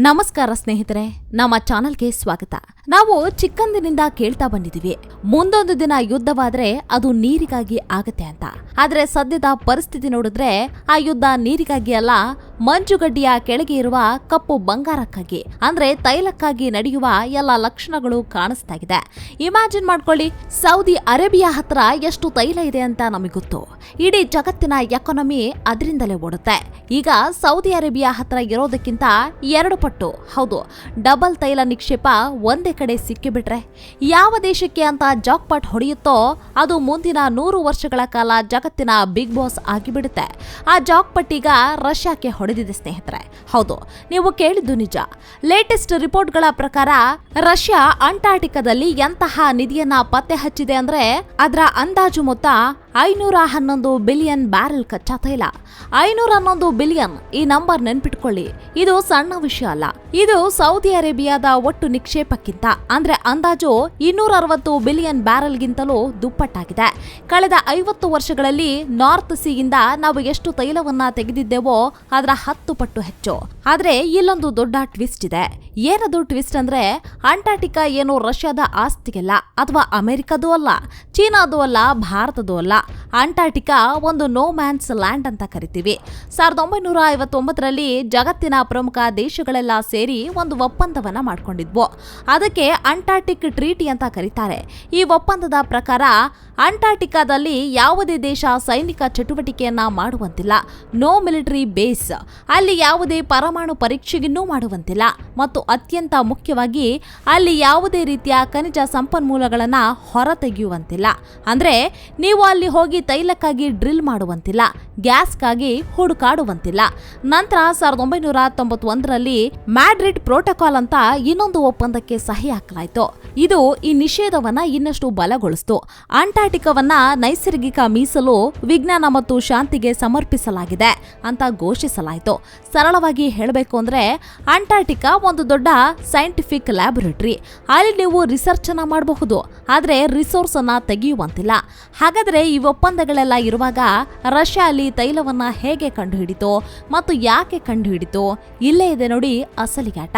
ನಮಸ್ಕಾರ ಸ್ನೇಹಿತರೆ, ನಮ್ಮ ಚಾನಲ್ಗೆ ಸ್ವಾಗತ. ನಾವು ಚಿಕ್ಕಂದಿನಿಂದ ಕೇಳ್ತಾ ಬಂದಿದ್ದೀವಿ. ಮುಂದೊಂದು ದಿನ ಯುದ್ಧವಾದ್ರೆ ಅದು ನೀರಿಗಾಗಿ ಆಗತ್ತೆ ಅಂತ. ಆದ್ರೆ ಸದ್ಯದ ಪರಿಸ್ಥಿತಿ ನೋಡಿದ್ರೆ ಆ ಯುದ್ಧ ನೀರಿಗಾಗಿ ಅಲ್ಲ, ಮಂಜುಗಡ್ಡಿಯ ಕೆಳಗೆ ಇರುವ ಕಪ್ಪು ಬಂಗಾರಕ್ಕಾಗಿ, ಅಂದ್ರೆ ತೈಲಕ್ಕಾಗಿ ನಡೆಯುವ ಎಲ್ಲ ಲಕ್ಷಣಗಳು ಕಾಣಿಸ್ತಾ ಇದೆ. ಇಮ್ಯಾಜಿನ್ ಮಾಡ್ಕೊಳ್ಳಿ, ಸೌದಿ ಅರೇಬಿಯಾ ಹತ್ರ ಎಷ್ಟು ತೈಲ ಇದೆ ಅಂತ ನಮಗೆ ಗೊತ್ತು. ಇಡೀ ಜಗತ್ತಿನ ಎಕಾನಮಿ ಅದರಿಂದಲೇ ಓಡುತ್ತೆ. ಈಗ ಸೌದಿ ಅರೇಬಿಯಾ ಹತ್ರ ಇರೋದಕ್ಕಿಂತ ಎರಡು ಪಟ್ಟು ಹೌದು, ಡಬಲ್ ತೈಲ ನಿಕ್ಷೇಪ ಒಂದೇ ಕಡೆ ಸಿಕ್ಕಿಬಿಟ್ರೆ ಯಾವ ದೇಶಕ್ಕೆ ಅಂತ ಜಾಕ್ಪಾಟ್ ಹೊಡೆಯುತ್ತೋ ಅದು ಮುಂದಿನ ನೂರು ವರ್ಷಗಳ ಕಾಲ ಜಗತ್ತಿನ ಬಿಗ್ ಬಾಸ್ ಆಗಿಬಿಡುತ್ತೆ. ಆ ಜಾಕ್ಪಾಟ್ ಈಗ ರಷ್ಯಾಕ್ಕೆ ಹೊಡೆದಿದೆ ಸ್ನೇಹಿತರೆ. ಹೌದು, ನೀವು ಕೇಳಿದ್ದು ನಿಜ. ಲೇಟೆಸ್ಟ್ ರಿಪೋರ್ಟ್ಗಳ ಪ್ರಕಾರ ರಷ್ಯಾ ಅಂಟಾರ್ಟಿಕಾದಲ್ಲಿ ಎಂತಹ ನಿಧಿಯನ್ನ ಪತ್ತೆ ಹಚ್ಚಿದೆ ಅಂದ್ರೆ ಅದರ ಅಂದಾಜು ಮೊತ್ತ ಐನೂರ ಹನ್ನೊಂದು ಬಿಲಿಯನ್ ಬ್ಯಾರೆಲ್ ಕಚ್ಚಾ ತೈಲ. ಐನೂರ ಹನ್ನೊಂದು ಬಿಲಿಯನ್ ಈ ನಂಬರ್ ನೆನ್ಪಿಟ್ಕೊಳ್ಳಿ. ಇದು ಸಣ್ಣ ವಿಷಯ ಅಲ್ಲ. ಇದು ಸೌದಿ ಅರೇಬಿಯಾದ ಒಟ್ಟು ನಿಕ್ಷೇಪಕ್ಕಿಂತ, ಅಂದ್ರೆ ಅಂದಾಜು ಇನ್ನೂರ ಅರವತ್ತು ಬಿಲಿಯನ್ ಬ್ಯಾರೆಲ್ಗಿಂತಲೂ ದುಪ್ಪಟ್ಟಾಗಿದೆ. ಕಳೆದ ಐವತ್ತು ವರ್ಷಗಳಲ್ಲಿ ನಾರ್ತ್ ಸಿಯಿಂದ ನಾವು ಎಷ್ಟು ತೈಲವನ್ನ ತೆಗೆದಿದ್ದೇವೋ ಅದರ ಹತ್ತು ಪಟ್ಟು ಹೆಚ್ಚು. ಆದ್ರೆ ಇಲ್ಲೊಂದು ದೊಡ್ಡ ಟ್ವಿಸ್ಟ್ ಇದೆ. ಏನದು ಟ್ವಿಸ್ಟ್ ಅಂದ್ರೆ, ಅಂಟಾರ್ಟಿಕಾ ಏನು ರಷ್ಯಾದ ಆಸ್ತಿಗೆಲ್ಲ, ಅಥವಾ ಅಮೆರಿಕದೂ ಅಲ್ಲ, ಚೀನಾದೂ ಅಲ್ಲ, ಭಾರತದೂ ಅಲ್ಲ ಅಂಟಾರ್ಟಿಕಾ ಒಂದು ನೋ ಮ್ಯಾನ್ಸ್ ಲ್ಯಾಂಡ್ ಅಂತ ಕರಿತೀವಿ. ಸಾವಿರದ ಒಂಬೈನೂರ ಐವತ್ತೊಂಬತ್ತರಲ್ಲಿ ಜಗತ್ತಿನ ಪ್ರಮುಖ ದೇಶಗಳೆಲ್ಲ ಸೇರಿ ಒಂದು ಒಪ್ಪಂದವನ್ನ ಮಾಡಿಕೊಂಡಿದ್ವು. ಅದಕ್ಕೆ ಅಂಟಾರ್ಟಿಕ್ ಟ್ರೀಟಿ ಅಂತ ಕರೀತಾರೆ. ಈ ಒಪ್ಪಂದದ ಪ್ರಕಾರ ಅಂಟಾರ್ಟಿಕಾದಲ್ಲಿ ಯಾವುದೇ ದೇಶ ಸೈನಿಕ ಚಟುವಟಿಕೆಯನ್ನ ಮಾಡುವಂತಿಲ್ಲ. ನೋ ಮಿಲಿಟರಿ ಬೇಸ್ ಅಲ್ಲಿ ಯಾವುದೇ ಪರಮಾಣು ಪರೀಕ್ಷೆಗಿನ್ನೂ ಮಾಡುವಂತಿಲ್ಲ. ಮತ್ತು ಅತ್ಯಂತ ಮುಖ್ಯವಾಗಿ ಅಲ್ಲಿ ಯಾವುದೇ ರೀತಿಯ ಖನಿಜ ಸಂಪನ್ಮೂಲಗಳನ್ನು ಹೊರತೆಗೆಯುವಂತಿಲ್ಲ. ಅಂದರೆ ನೀವು ಅಲ್ಲಿ ಹೋಗಿ ತೈಲಕ್ಕಾಗಿ ಡ್ರಿಲ್ ಮಾಡುವಂತಿಲ್ಲ, ಗ್ಯಾಸ್ಗಾಗಿ ಹುಡುಕಾಡುವಂತಿಲ್ಲ. ನಂತರ ಸಾವಿರದ ಒಂಬೈನೂರ ತೊಂಬತ್ತೊಂದರಲ್ಲಿ ಮ್ಯಾಡ್ರಿಡ್ ಪ್ರೋಟೋಕಾಲ್ ಅಂತ ಇನ್ನೊಂದು ಒಪ್ಪಂದಕ್ಕೆ ಸಹಿ ಹಾಕಲಾಯಿತು. ಇದು ಈ ನಿಷೇಧವನ್ನ ಇನ್ನಷ್ಟು ಬಲಗೊಳಿಸಿತು. ಅಂಟಾರ್ಟಿಕಾವನ್ನ ನೈಸರ್ಗಿಕ ಮೀಸಲು, ವಿಜ್ಞಾನ ಮತ್ತು ಶಾಂತಿಗೆ ಸಮರ್ಪಿಸಲಾಗಿದೆ ಅಂತ ಘೋಷಿಸಲಾಯಿತು. ಸರಳವಾಗಿ ಹೇಳಬೇಕು ಅಂದ್ರೆ ಅಂಟಾರ್ಟಿಕಾ ಒಂದು ದೊಡ್ಡ ಸೈಂಟಿಫಿಕ್ ಲ್ಯಾಬೊರೇಟರಿ. ಅಲ್ಲಿ ನೀವು ರಿಸರ್ಚ್ ಅನ್ನ ಮಾಡಬಹುದು, ಆದ್ರೆ ರಿಸೋರ್ಸ್ ಅನ್ನ ತೆಗೆಯುವಂತಿಲ್ಲ. ಹಾಗಾದ್ರೆ ಈ ಒಪ್ಪಂದಗಳೆಲ್ಲ ಇರುವಾಗ ರಷ್ಯಾ ಅಲ್ಲಿ ತೈಲವನ್ನ ಹೇಗೆ ಕಂಡುಹಿಡಿತು ಮತ್ತು ಯಾಕೆ ಕಂಡುಹಿಡಿತು ಇಲ್ಲೇ ಇದೆ ನೋಡಿ ಅಸಲಿಗಾಟ.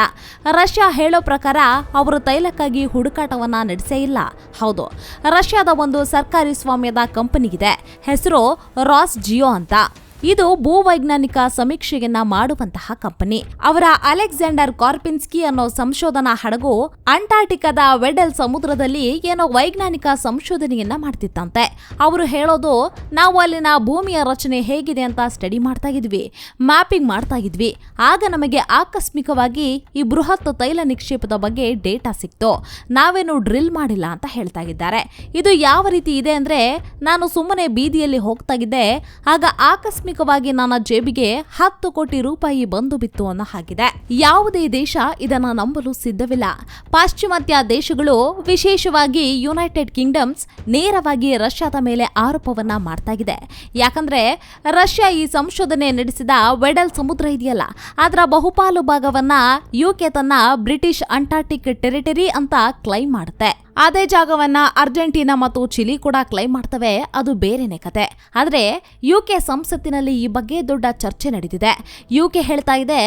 ರಷ್ಯಾ ಹೇಳೋ ಪ್ರಕಾರ ಅವರು ತೈಲಕ್ಕಾಗಿ ಹುಡುಕಾಟವನ್ನ ನಡೆಸೇ ಇಲ್ಲ. ಹೌದು, ರಷ್ಯಾದ ಒಂದು ಸರ್ಕಾರಿ ಸ್ವಾಮ್ಯದ ಕಂಪನಿಗಿದೆ. ಹೆಸರು ರಾಸ್ ಜಿಯೋ ಅಂತ. ಇದು ಭೂವೈಜ್ಞಾನಿಕ ಸಮೀಕ್ಷೆಯನ್ನ ಮಾಡುವಂತಹ ಕಂಪನಿ. ಅವರ ಅಲೆಕ್ಸಾಂಡರ್ ಕಾರ್ಪಿನ್ಸ್ಕಿ ಅನ್ನೋ ಸಂಶೋಧನಾ ಹಡಗು ಅಂಟಾರ್ಟಿಕಾದ ವೆಡೆಲ್ ಸಮುದ್ರದಲ್ಲಿ ಏನೋ ವೈಜ್ಞಾನಿಕ ಸಂಶೋಧನೆಯನ್ನ ಮಾಡ್ತಿತ್ತಂತೆ. ಅವರು ಹೇಳೋದು, ನಾವು ಅಲ್ಲಿನ ಭೂಮಿಯ ರಚನೆ ಹೇಗಿದೆ ಅಂತ ಸ್ಟಡಿ ಮಾಡ್ತಾ ಇದ್ವಿ ಮ್ಯಾಪಿಂಗ್ ಮಾಡ್ತಾ ಇದ್ವಿ. ಆಗ ನಮಗೆ ಆಕಸ್ಮಿಕವಾಗಿ ಈ ಬೃಹತ್ ತೈಲ ನಿಕ್ಷೇಪದ ಬಗ್ಗೆ ಡೇಟಾ ಸಿಕ್ತು. ನಾವೇನು ಡ್ರಿಲ್ ಮಾಡಿಲ್ಲ ಅಂತ ಹೇಳ್ತಾ ಇದ್ದಾರೆ. ಇದು ಯಾವ ರೀತಿ ಇದೆ ಅಂದ್ರೆ, ನಾನು ಸುಮ್ಮನೆ ಬೀದಿಯಲ್ಲಿ ಹೋಗ್ತಾ ಇದ್ದೆ, ಆಗ ಆಕಸ್ಮಿಕವಾಗಿ ನನ್ನ ಜೇಬಿಗೆ ಹತ್ತು ಕೋಟಿ ರೂಪಾಯಿ ಬಂದು ಬಿತ್ತು ಅನ್ನೋ ಹಾಗಿದೆ. ಯಾವುದೇ ದೇಶ ಇದನ್ನ ನಂಬಲು ಸಿದ್ಧವಿಲ್ಲ. ಪಾಶ್ಚಿಮಾತ್ಯ ದೇಶಗಳು ವಿಶೇಷವಾಗಿ ಯುನೈಟೆಡ್ ಕಿಂಗ್ಡಮ್ಸ್ ನೇರವಾಗಿ ರಷ್ಯಾದ ಮೇಲೆ ಆರೋಪವನ್ನ ಮಾಡ್ತಾ ಇದೆ ಯಾಕಂದ್ರೆ ರಷ್ಯಾ ಈ ಸಂಶೋಧನೆ ನಡೆಸಿದ ವೆಡಲ್ ಸಮುದ್ರ ಇದೆಯಲ್ಲ, ಅದರ ಬಹುಪಾಲು ಭಾಗವನ್ನ ಯುಕೆ ತನ್ನ ಬ್ರಿಟಿಷ್ ಅಂಟಾರ್ಟಿಕ್ ಟೆರಿಟರಿ ಅಂತ ಕ್ಲೈಮ್ ಮಾಡುತ್ತೆ. ಅದೇ ಜಾಗವನ್ನ ಅರ್ಜೆಂಟೀನಾ ಮತ್ತು ಚಿಲಿ ಕೂಡ ಕ್ಲೈಮ್ ಮಾಡ್ತವೆ. ಅದು ಬೇರೆನೇ ಕತೆ. ಆದರೆ ಯುಕೆ ಸಂಸತ್ತಿನಲ್ಲಿ ಈ ಬಗ್ಗೆ ದೊಡ್ಡ ಚರ್ಚೆ ನಡೆದಿದೆ ಯುಕೆ ಹೇಳ್ತಾ ಇದೆ,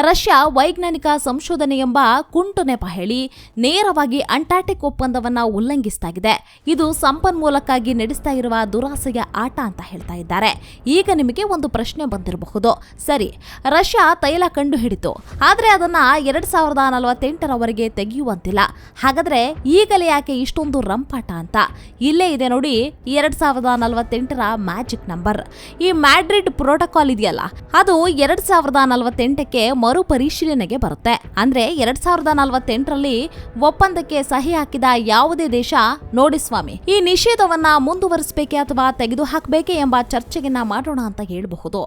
ರಷ್ಯಾ ವೈಜ್ಞಾನಿಕ ಸಂಶೋಧನೆ ಎಂಬ ಕುಂಟು ನೆಪ ಹೇಳಿ ನೇರವಾಗಿ ಅಂಟಾರ್ಟಿಕ್ ಒಪ್ಪಂದವನ್ನ ಉಲ್ಲಂಘಿಸ್ತಾಗಿದೆ. ಇದು ಸಂಪನ್ಮೂಲಕ್ಕಾಗಿ ನಡೆಸ್ತಾ ಇರುವ ದುರಾಸೆಯ ಆಟ ಅಂತ ಹೇಳ್ತಾ ಇದ್ದಾರೆ. ಈಗ ನಿಮಗೆ ಒಂದು ಪ್ರಶ್ನೆ ಬಂದಿರಬಹುದು. ಸರಿ, ರಷ್ಯಾ ತೈಲ ಕಂಡು ಹಿಡಿತು ಆದರೆ ಅದನ್ನ ಎರಡ್ ಸಾವಿರದ ನಲವತ್ತೆಂಟರವರೆಗೆ ತೆಗೆಯುವಂತಿಲ್ಲ. ಹಾಗಾದ್ರೆ ಈಗಲೇ ಯಾಕೆ ಇಷ್ಟೊಂದು ರಂಪಾಟ ಅಂತ? ಇಲ್ಲೇ ಇದೆ ನೋಡಿ, ಎರಡ್ ಸಾವಿರದ ನಲವತ್ತೆಂಟರ ಮ್ಯಾಜಿಕ್ ನಂಬರ್. ಈ ಮ್ಯಾಡ್ರಿಡ್ ಪ್ರೋಟೋಕಾಲ್ ಇದೆಯಲ್ಲ, ಅದು ಎರಡ್ ಸಾವಿರದ ನಲವತ್ತೆಂಟಕ್ಕೆ ಮರುಪರಿಶೀಲನೆಗೆ ಬರುತ್ತೆ. ಅಂದ್ರೆ ಎರಡ್ ಸಾವಿರದ ನಲವತ್ತೆಂಟರಲ್ಲಿ ಒಪ್ಪಂದಕ್ಕೆ ಸಹಿ ಹಾಕಿದ ಯಾವುದೇ ದೇಶ, ನೋಡಿ ಸ್ವಾಮಿ, ಈ ನಿಷೇಧವನ್ನ ಮುಂದುವರಿಸಬೇಕೆ ಅಥವಾ ತೆಗೆದು ಹಾಕಬೇಕೆ ಎಂಬ ಚರ್ಚೆಯನ್ನ ಮಾಡೋಣ ಅಂತ ಹೇಳಬಹುದು.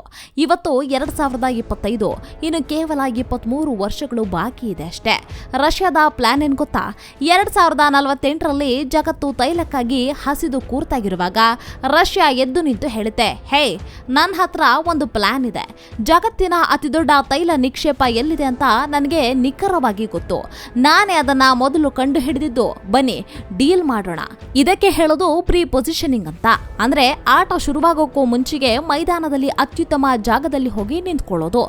ಇವತ್ತು ಎರಡ್ ಸಾವಿರದ ಇಪ್ಪತ್ತೈದು, ಇನ್ನು ಕೇವಲ ಇಪ್ಪತ್ಮೂರು ವರ್ಷಗಳು ಬಾಕಿ ಇದೆ ಅಷ್ಟೇ. ರಷ್ಯಾದ ಪ್ಲಾನ್ ಏನ್ ಗೊತ್ತಾ? ಎರಡ್ ಸಾವಿರದ ನಲವತ್ತ ನಲವತ್ತೆಂಟರಲ್ಲಿ ಜಗತ್ತು ತೈಲಕ್ಕಾಗಿ ಹಸಿದು ಕೂರ್ತಾಗಿರುವಾಗ ರಷ್ಯಾ ಎದ್ದು ನಿಂತು ಹೇಳುತ್ತೆ, ಹೇ ನನ್ನ ಹತ್ರ ಒಂದು ಪ್ಲಾನ್ ಇದೆ. ಜಗತ್ತಿನ ಅತಿದೊಡ್ಡ ತೈಲ ನಿಕ್ಷೇಪ ಎಲ್ಲಿದೆ ಅಂತ ನನಗೆ ನಿಖರವಾಗಿ ಗೊತ್ತು. ನಾನೇ ಅದನ್ನ ಮೊದಲು ಕಂಡು ಹಿಡಿದಿದ್ದು ಬನ್ನಿ, ಡೀಲ್ ಮಾಡೋಣ. ಇದಕ್ಕೆ ಹೇಳೋದು ಪ್ರೀ ಪೊಸಿಷನಿಂಗ್ ಅಂತ. ಅಂದ್ರೆ ಆಟ ಶುರುವಾಗೋಕ್ಕೂ ಮುಂಚೆಗೆ ಮೈದಾನದಲ್ಲಿ ಅತ್ಯುತ್ತಮ ಜಾಗದಲ್ಲಿ ಹೋಗಿ ನಿಂತ್ಕೊಳ್ಳೋದು.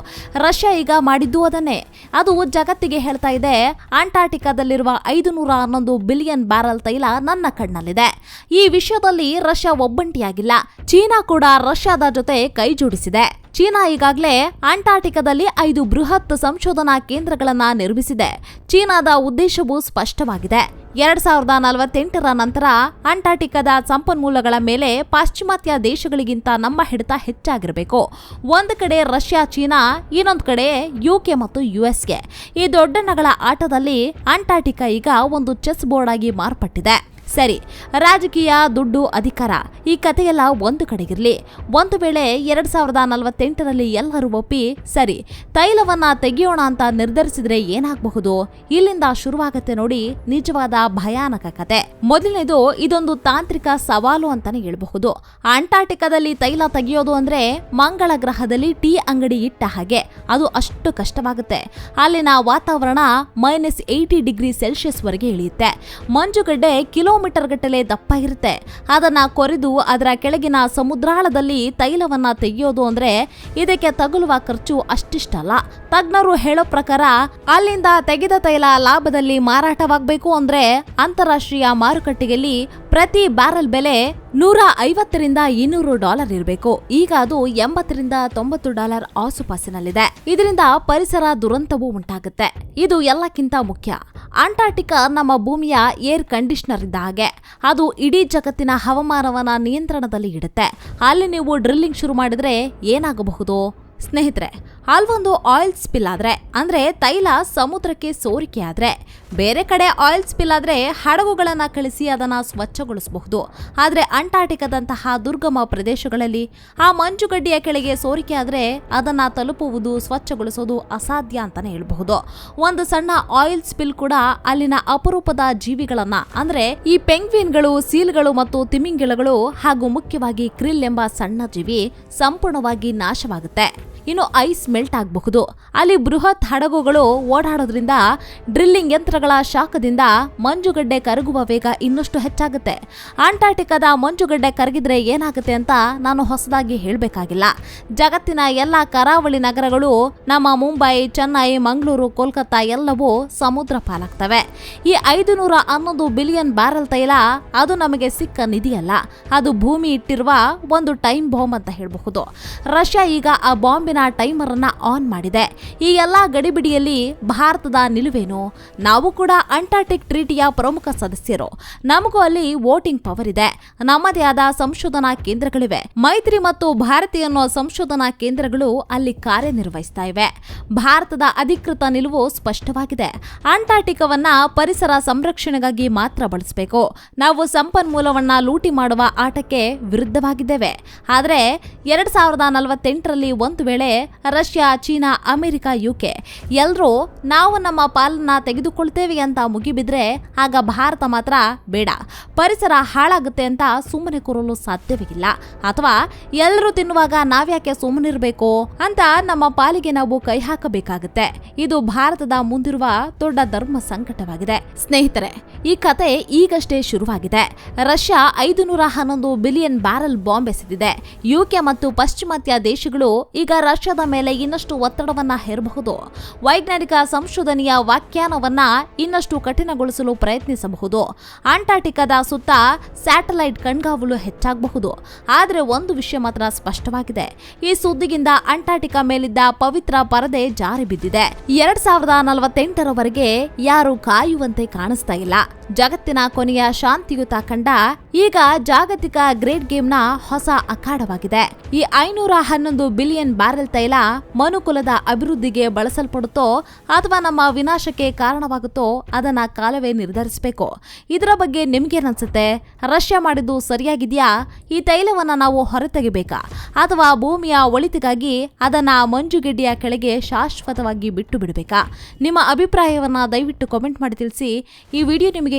ರಷ್ಯಾ ಈಗ ಮಾಡಿದ್ದು ಅದನ್ನೇ. ಅದು ಜಗತ್ತಿಗೆ ಹೇಳ್ತಾ ಇದೆ ಅಂಟಾರ್ಟಿಕಾದಲ್ಲಿರುವ ಐದು ನೂರ ಹನ್ನೊಂದು ಬಿಲಿಯನ್ ಬ್ಯಾರಲ್ ತೈಲ ನನ್ನ ಕಣ್ಣಲ್ಲಿದೆ. ಈ ವಿಷಯದಲ್ಲಿ ರಷ್ಯಾ ಒಬ್ಬಂಟಿಯಾಗಿಲ್ಲ. ಚೀನಾ ಕೂಡ ರಷ್ಯಾದ ಜೊತೆ ಕೈ ಜೋಡಿಸಿದೆ. ಚೀನಾ ಈಗಾಗಲೇ ಅಂಟಾರ್ಟಿಕಾದಲ್ಲಿ ಐದು ಬೃಹತ್ ಸಂಶೋಧನಾ ಕೇಂದ್ರಗಳನ್ನು ನಿರ್ಮಿಸಿದೆ. ಚೀನಾದ ಉದ್ದೇಶವೂ ಸ್ಪಷ್ಟವಾಗಿದೆ. ಎರಡ್ ಸಾವಿರದ ನಲವತ್ತೆಂಟರ ನಂತರ ಅಂಟಾರ್ಟಿಕಾದ ಸಂಪನ್ಮೂಲಗಳ ಮೇಲೆ ಪಾಶ್ಚಿಮಾತ್ಯ ದೇಶಗಳಿಗಿಂತ ನಮ್ಮ ಹಿಡಿತ ಹೆಚ್ಚಾಗಿರಬೇಕು. ಒಂದು ಕಡೆ ರಷ್ಯಾ, ಚೀನಾ, ಇನ್ನೊಂದು ಕಡೆ ಯುಕೆ ಮತ್ತು ಯುಎಸ್ಗೆ ಈ ದೊಡ್ಡಣ್ಣಗಳ ಆಟದಲ್ಲಿ ಅಂಟಾರ್ಟಿಕಾ ಈಗ ಒಂದು ಚೆಸ್ ಬೋರ್ಡ್ ಆಗಿ ಮಾರ್ಪಟ್ಟಿದೆ. ಸರಿ, ರಾಜಕೀಯ, ದುಡ್ಡು, ಅಧಿಕಾರ, ಈ ಕಥೆಯೆಲ್ಲ ಒಂದು ಕಡೆಗಿರಲಿ. ಒಂದು ವೇಳೆ ಎರಡ್ ಸಾವಿರದ ನಲವತ್ತೆಂಟರಲ್ಲಿ ಎಲ್ಲರೂ ಒಪ್ಪಿ, ಸರಿ, ತೈಲವನ್ನ ತೆಗೆಯೋಣ ಅಂತ ನಿರ್ಧರಿಸಿದ್ರೆ ಏನಾಗಬಹುದು? ಇಲ್ಲಿಂದ ಶುರುವಾಗತ್ತೆ ನೋಡಿ, ನಿಜವಾದ ಭಯಾನಕ ಕತೆ. ಮೊದಲನೇದು, ಇದೊಂದು ತಾಂತ್ರಿಕ ಸವಾಲು ಅಂತಾನೆ ಹೇಳಬಹುದು. ಅಂಟಾರ್ಟಿಕಾದಲ್ಲಿ ತೈಲ ತೆಗೆಯೋದು ಅಂದ್ರೆ ಮಂಗಳ ಗ್ರಹದಲ್ಲಿ ಟೀ ಅಂಗಡಿ ಇಟ್ಟ ಹಾಗೆ. ಅದು ಅಷ್ಟು ಕಷ್ಟವಾಗುತ್ತೆ. ಅಲ್ಲಿನ ವಾತಾವರಣ ಮೈನಸ್ ಏಯ್ಟಿ ಡಿಗ್ರಿ ಸೆಲ್ಸಿಯಸ್ ವರೆಗೆ ಇಳಿಯುತ್ತೆ. ಮಂಜುಗಡ್ಡೆ ಕಿಲೋಮೀಟರ್ ಗಟ್ಟಲೆ ದಪ್ಪ ಇರುತ್ತೆ. ಅದನ್ನ ಕೊರೆದು ಅದರ ಕೆಳಗಿನ ಸಮುದ್ರಾಳದಲ್ಲಿ ತೈಲವನ್ನ ತೆಗೆಯೋದು ಅಂದ್ರೆ ಇದಕ್ಕೆ ತಗುಲುವ ಖರ್ಚು ಅಷ್ಟಿಷ್ಟಲ್ಲ. ತಜ್ಞರು ಹೇಳೋ ಪ್ರಕಾರ ಅಲ್ಲಿಂದ ತೆಗೆದ ತೈಲ ಲಾಭದಲ್ಲಿ ಮಾರಾಟವಾಗಬೇಕು ಅಂದ್ರೆ ಅಂತಾರಾಷ್ಟ್ರೀಯ ಮಾರುಕಟ್ಟೆಯಲ್ಲಿ ಪ್ರತಿ ಬ್ಯಾರಲ್ ಬೆಲೆ ನೂರ ಐವತ್ತರಿಂದ ಇನ್ನೂರು ಡಾಲರ್ ಇರಬೇಕು. ಈಗ ಅದು ಎಂಬತ್ತರಿಂದ ತೊಂಬತ್ತು ಡಾಲರ್ ಆಸುಪಾಸಿನಲ್ಲಿದೆ. ಇದರಿಂದ ಪರಿಸರ ದುರಂತವೂ ಉಂಟಾಗುತ್ತೆ. ಇದು ಎಲ್ಲಕ್ಕಿಂತ ಮುಖ್ಯ. ಅಂಟಾರ್ಟಿಕಾ ನಮ್ಮ ಭೂಮಿಯ ಏರ್ ಕಂಡೀಷನರ್ ಇದ್ದ ಹಾಗೆ. ಅದು ಇಡೀ ಜಗತ್ತಿನ ಹವಾಮಾನವನ್ನು ನಿಯಂತ್ರಣದಲ್ಲಿ ಇಡುತ್ತೆ. ಅಲ್ಲಿ ನೀವು ಡ್ರಿಲ್ಲಿಂಗ್ ಶುರು ಮಾಡಿದರೆ ಏನಾಗಬಹುದು? ಸ್ನೇಹಿತರೆ ಅಲ್ವೊಂದು ಆಯಿಲ್ ಸ್ಪಿಲ್ ಆದರೆ, ಅಂದರೆ ತೈಲ ಸಮುದ್ರಕ್ಕೆ ಸೋರಿಕೆ ಆದರೆ, ಬೇರೆ ಕಡೆ ಆಯಿಲ್ ಸ್ಪಿಲ್ ಆದರೆ ಹಡಗುಗಳನ್ನು ಕಳಿಸಿ ಅದನ್ನು ಸ್ವಚ್ಛಗೊಳಿಸಬಹುದು. ಆದರೆ ಅಂಟಾರ್ಟಿಕಾದಂತಹ ದುರ್ಗಮ ಪ್ರದೇಶಗಳಲ್ಲಿ ಆ ಮಂಜುಗಡ್ಡೆಯ ಕೆಳಗೆ ಸೋರಿಕೆ ಆದರೆ ಅದನ್ನು ತಲುಪುವುದು, ಸ್ವಚ್ಛಗೊಳಿಸೋದು ಅಸಾಧ್ಯ ಅಂತಲೇ ಹೇಳಬಹುದು. ಒಂದು ಸಣ್ಣ ಆಯಿಲ್ ಸ್ಪಿಲ್ ಕೂಡ ಅಲ್ಲಿನ ಅಪರೂಪದ ಜೀವಿಗಳನ್ನು, ಅಂದರೆ ಈ ಪೆಂಗ್ವಿನ್ಗಳು, ಸೀಲ್ಗಳು ಮತ್ತು ತಿಮಿಂಗಿಳಗಳು ಹಾಗೂ ಮುಖ್ಯವಾಗಿ ಕ್ರಿಲ್ ಎಂಬ ಸಣ್ಣ ಜೀವಿ ಸಂಪೂರ್ಣವಾಗಿ ನಾಶವಾಗುತ್ತೆ. ಇನ್ನು ಐಸ್ ಮೆಲ್ಟ್ ಆಗಬಹುದು. ಅಲ್ಲಿ ಬೃಹತ್ ಹಡಗುಗಳು ಓಡಾಡೋದ್ರಿಂದ ಡ್ರಿಲ್ಲಿಂಗ್ ಯಂತ್ರಗಳ ಶಾಖದಿಂದ ಮಂಜುಗಡ್ಡೆ ಕರಗುವ ವೇಗ ಇನ್ನಷ್ಟು ಹೆಚ್ಚಾಗುತ್ತೆ. ಅಂಟಾರ್ಟಿಕಾದ ಮಂಜುಗಡ್ಡೆ ಕರಗಿದ್ರೆ ಏನಾಗುತ್ತೆ ಅಂತ ನಾನು ಹೊಸದಾಗಿ ಹೇಳಬೇಕಾಗಿಲ್ಲ. ಜಗತ್ತಿನ ಎಲ್ಲ ಕರಾವಳಿ ನಗರಗಳು, ನಮ್ಮ ಮುಂಬೈ, ಚೆನ್ನೈ, ಮಂಗಳೂರು, ಕೋಲ್ಕತ್ತಾ ಎಲ್ಲವೂ ಸಮುದ್ರ ಪಾಲಾಗ್ತವೆ. ಈ ಐದು ನೂರ ಹನ್ನೊಂದು ಬಿಲಿಯನ್ ಬ್ಯಾರಲ್ ತೈಲ ಅದು ನಮಗೆ ಸಿಕ್ಕ ನಿಧಿಯಲ್ಲ. ಅದು ಭೂಮಿ ಇಟ್ಟಿರುವ ಒಂದು ಟೈಮ್ ಬಾಂಬ್ ಅಂತ ಹೇಳಬಹುದು. ರಷ್ಯಾ ಈಗ ಆ ಬಾಂಬಿನ ಟೈಮರ್ ಅನ್ನ ಆನ್ ಮಾಡಿದೆ. ಈ ಎಲ್ಲಾ ಗಡಿಬಿಡಿಯಲ್ಲಿ ಭಾರತದ ನಿಲುವೇನು? ನಾವು ಕೂಡ ಅಂಟಾರ್ಟಿಕ್ ಟ್ರೀಟಿಯ ಪ್ರಮುಖ ಸದಸ್ಯರು. ನಮಗೂ ಅಲ್ಲಿ ವೋಟಿಂಗ್ ಪವರ್ ಇದೆ. ನಮ್ಮದೇ ಆದ ಸಂಶೋಧನಾ ಕೇಂದ್ರಗಳಿವೆ. ಮೈತ್ರಿ ಮತ್ತು ಭಾರತೀಯ ಅನ್ನೋ ಸಂಶೋಧನಾ ಕೇಂದ್ರಗಳು ಅಲ್ಲಿ ಕಾರ್ಯನಿರ್ವಹಿಸ್ತಾ ಇವೆ. ಭಾರತದ ಅಧಿಕೃತ ನಿಲುವು ಸ್ಪಷ್ಟವಾಗಿದೆ. ಅಂಟಾರ್ಟಿಕವನ್ನ ಪರಿಸರ ಸಂರಕ್ಷಣೆಗಾಗಿ ಮಾತ್ರ ಬಳಸಬೇಕು. ನಾವು ಸಂಪನ್ಮೂಲವನ್ನ ಲೂಟಿ ಮಾಡುವ ಆಟಕ್ಕೆ ವಿರುದ್ಧವಾಗಿದ್ದೇವೆ. ಆದರೆ ಎರಡ್ ಸಾವಿರದ ನಲವತ್ತೆಂಟರಲ್ಲಿ ಒಂದು ವೇಳೆ ರಷ್ಯಾ, ಚೀನಾ, ಅಮೆರಿಕ ಯುಕೆ ಎಲ್ಲರೂ ನಾವು ನಮ್ಮ ಪಾಲನ್ನ ತೆಗೆದುಕೊಳ್ತೇವೆ ಅಂತ ಮುಗಿಬಿದ್ರೆ ಆಗ ಭಾರತ ಮಾತ್ರ ಬೇಡ. ಪರಿಸರ ಹಾಳಾಗುತ್ತೆ ಅಂತ ಸುಮ್ಮನೆ ಕೂರಲು ಸಾಧ್ಯವೇ ಇಲ್ಲ. ಅಥವಾ ಎಲ್ಲರೂ ತಿನ್ನುವಾಗ ನಾವ್ಯಾಕೆ ಸುಮ್ಮನಿರಬೇಕು ಅಂತ ನಮ್ಮ ಪಾಲಿಗೆ ನಾವು ಕೈ ಹಾಕಬೇಕಾಗುತ್ತೆ. ಇದು ಭಾರತದ ಮುಂದಿರುವ ದೊಡ್ಡ ಧರ್ಮ ಸಂಕಟವಾಗಿದೆ. ಸ್ನೇಹಿತರೆ, ಈ ಕತೆ ಈಗಷ್ಟೇ ಶುರುವಾಗಿದೆ. ರಷ್ಯಾ ಐದು ನೂರ ಹನ್ನೊಂದು ಬಿಲಿಯನ್ ಬ್ಯಾರಲ್ ಬಾಂಬ್ ಎಸೆದಿದೆ. ಯುಕೆ ಮತ್ತು ಪಾಶ್ಚಿಮಾತ್ಯ ದೇಶಗಳು ಈಗ ರಷ್ಯಾದ ಮೇಲೆ ಇನ್ನಷ್ಟು ಒತ್ತಡವನ್ನ ಹೇರಬಹುದು. ವೈಜ್ಞಾನಿಕ ಸಂಶೋಧನೆಯ ವ್ಯಾಖ್ಯಾನವನ್ನ ಇನ್ನಷ್ಟು ಕಠಿಣಗೊಳಿಸಲು ಪ್ರಯತ್ನಿಸಬಹುದು. ಅಂಟಾರ್ಟಿಕಾದ ಸುತ್ತ ಸ್ಯಾಟಲೈಟ್ ಕಣ್ಗಾವಲು ಹೆಚ್ಚಾಗಬಹುದು. ಆದರೆ ಒಂದು ವಿಷಯ ಮಾತ್ರ ಸ್ಪಷ್ಟವಾಗಿದೆ. ಈ ಸುದ್ದಿಗಿಂತ ಅಂಟಾರ್ಟಿಕಾ ಮೇಲಿದ್ದ ಪವಿತ್ರ ಪರದೆ ಜಾರಿ ಬಿದ್ದಿದೆ ಎರಡ್ ಸಾವಿರದ ನಲವತ್ತೆಂಟರವರೆಗೆ ಯಾರು ಕಾಯುವಂತೆ ಕಾಣಿಸ್ತಾ ಇಲ್ಲ. ಜಗತ್ತಿನ ಕೊನೆಯ ಶಾಂತಿಯುತ ಕಂಡ ಈಗ ಜಾಗತಿಕ ಗ್ರೇಟ್ ಗೇಮ್ನ ಹೊಸ ಅಖಾಡವಾಗಿದೆ. ಈ ಐನೂರ ಹನ್ನೊಂದು ಬಿಲಿಯನ್ ಬ್ಯಾರೆಲ್ ತೈಲ ಮನುಕುಲದ ಅಭಿವೃದ್ಧಿಗೆ ಬಳಸಲ್ಪಡುತ್ತೋ ಅಥವಾ ನಮ್ಮ ವಿನಾಶಕ್ಕೆ ಕಾರಣವಾಗುತ್ತೋ ಅದನ್ನ ಕಾಲವೇ ನಿರ್ಧರಿಸಬೇಕು. ಇದರ ಬಗ್ಗೆ ನಿಮ್ಗೇನನ್ಸುತ್ತೆ? ರಷ್ಯಾ ಮಾಡಿದ್ದು ಸರಿಯಾಗಿದ್ಯಾ? ಈ ತೈಲವನ್ನ ನಾವು ಹೊರತೆಗಿಬೇಕಾ? ಅಥವಾ ಭೂಮಿಯ ಒಳಿತಿಗಾಗಿ ಅದನ್ನ ಮಂಜುಗೆಡ್ಡೆಯ ಕೆಳಗೆ ಶಾಶ್ವತವಾಗಿ ಬಿಟ್ಟು ಬಿಡಬೇಕಾ? ನಿಮ್ಮ ಅಭಿಪ್ರಾಯವನ್ನ ದಯವಿಟ್ಟು ಕಾಮೆಂಟ್ ಮಾಡಿ ತಿಳಿಸಿ. ಈ ವಿಡಿಯೋ ನಿಮಗೆ